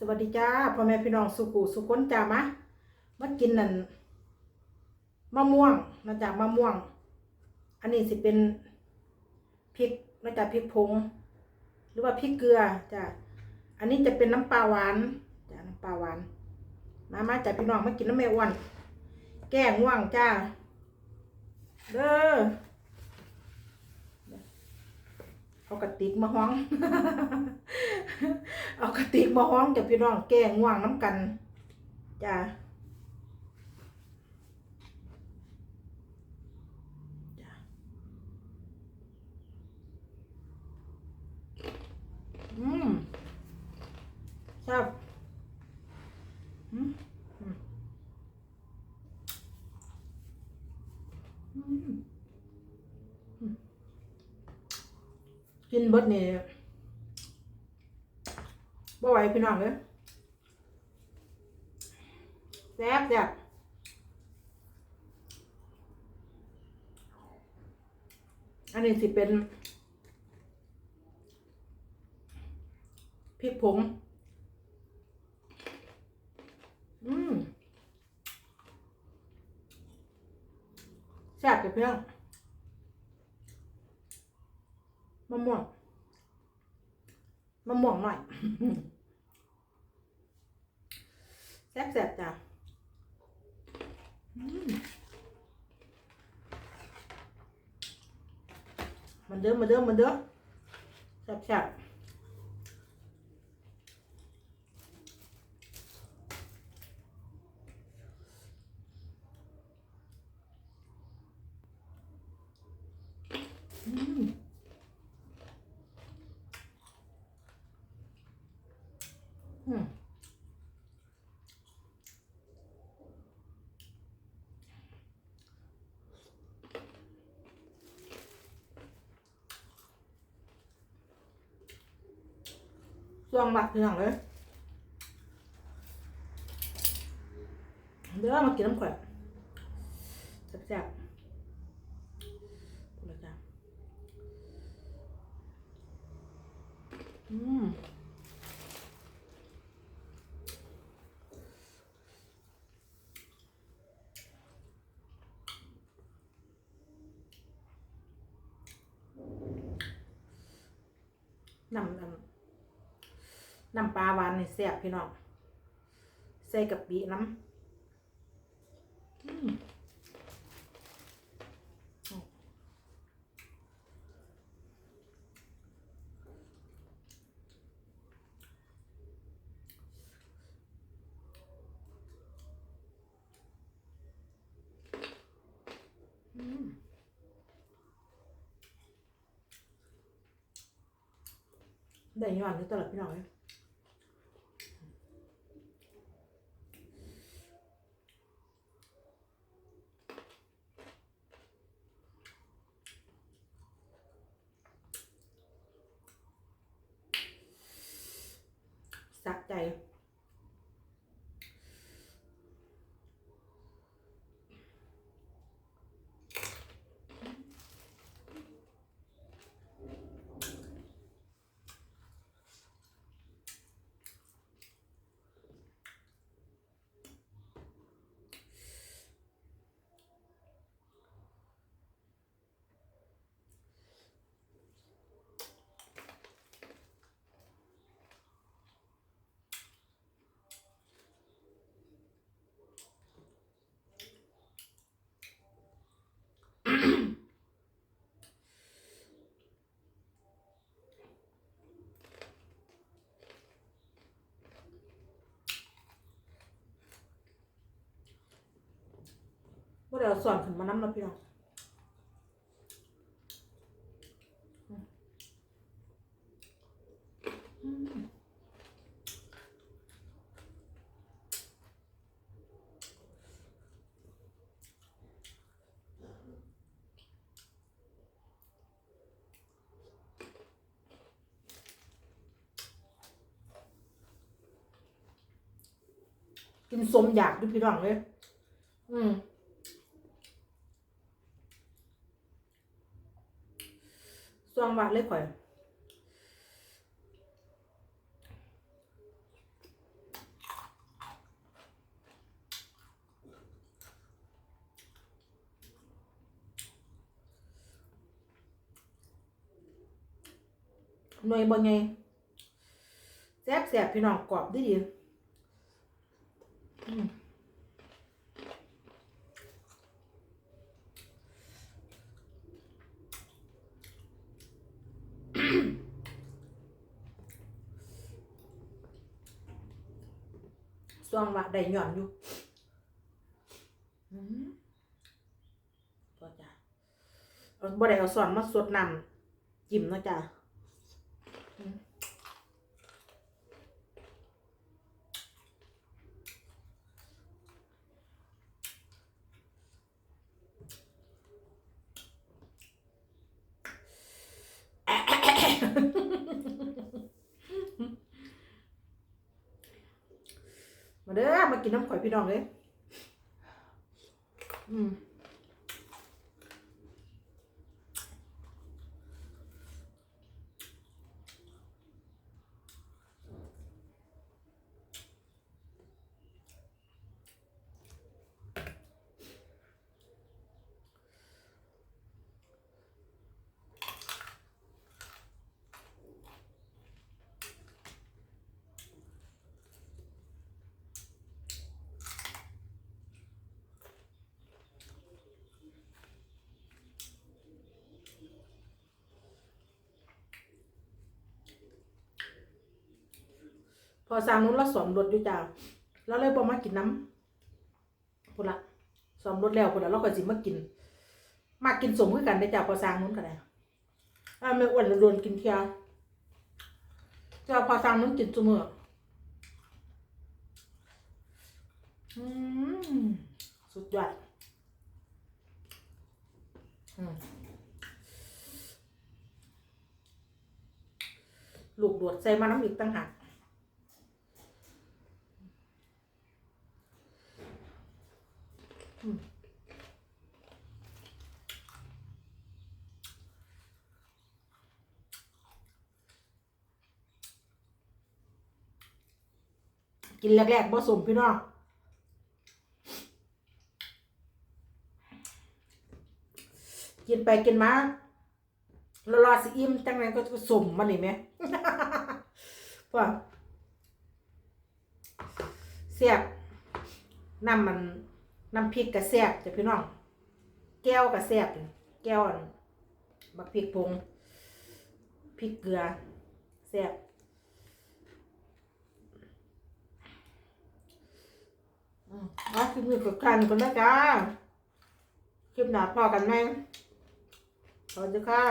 สวัสดีจ้าพ่อแม่พี่น้องสุขุสุขนจ้ามะมากินนั่นมะม่วงนะจ๊ะมะม่วง อันนี้สิเป็นพริกนะจ๊ะพริกผงหรือว่าพริกเกลือจ้ะอันนี้จะเป็นน้ำปลาหวานจ้ะน้ำปลาหวาน มามาจ้ะพี่น้องมากินน้ำแม่อ้วนแก้ง่วงจ้าเด้อ เอากระติกมาห้อง เอากระติกมาห้องจะพี่น้องแก้ง่วงน้ำกันจ้าจ้ะอืมชอบอืมอืมอืม กินเบิดนี่บ่ไหวพี่น้องเลยแซ่บแซ่บอันนี้สิเป็นพริกผง อืมแซ่บจ้ะพี่น้องมะม่วงมะม่วงหน่อยแซ่บแซ่บจ้ะอืมมันเด้อมาเด้อมาเด้อแซ่บแซ่บอืมอืม ช่วงบักพี่น้องเลยเดี๋ยวเรามากินน้ำขวดแซ่บๆพูเลยจ้ะอืมนำนำ น้ำปลาหวานนี่แซ่บพี่น้องใส่กะปิน้ำอืมอืมได้ย้อนอยู่ตลอดพี่น้องเลย สะใจ ว่าเดี๋ยวสอนขึ้นมาน้ำแล้วพี่น้องกินสมอยากด้วยพี่น้องเลย ส่วงว่าเลยข่อหน่วยบ่ไงแซ่บแซ่บพี่น้องกรอบดีดีอืม ซองว่าได้หย่อนอยู่อืมพอจ้ะเอาบ่ได้เอาส่วนมาสดน้ำจิ้มเนาะจ้ะอืมมาเด้อมา กินน้ำข่อยพี่น้องเลยอืม พอสร้างนู้นเราสอมรถอยู่จ้าเราเลยบอมากินน้ำพุ่นละสอมรถแล้วพุ่นละเราก็สิมากิน มากินสมคือกันได้จ้าพอสร้างนู้นก็ได้ถ้าไม่อ้วนเราโดนกินเทียวจ้าพอสร้างนู้นกินจุมืออืมสุดยอดอืมลูกโดดใส่มาน้ำอีกตั้งหาก กินแรกๆผสมพี่น้องกินไปกินมาลรอสิอิ่มจังไงก็ผสมมันนี่ไหมว่าเสียบน้ำมัน น้ำพริกกระแซบจ้ะพี่น้อง แก้วกระแซบแก้วบักพริกผงพริกเกลือแซบมเอาคลิปนี้ก็กันกันนะจ้าคลิปหน้าพอกันไหมสวัสดีค่ะ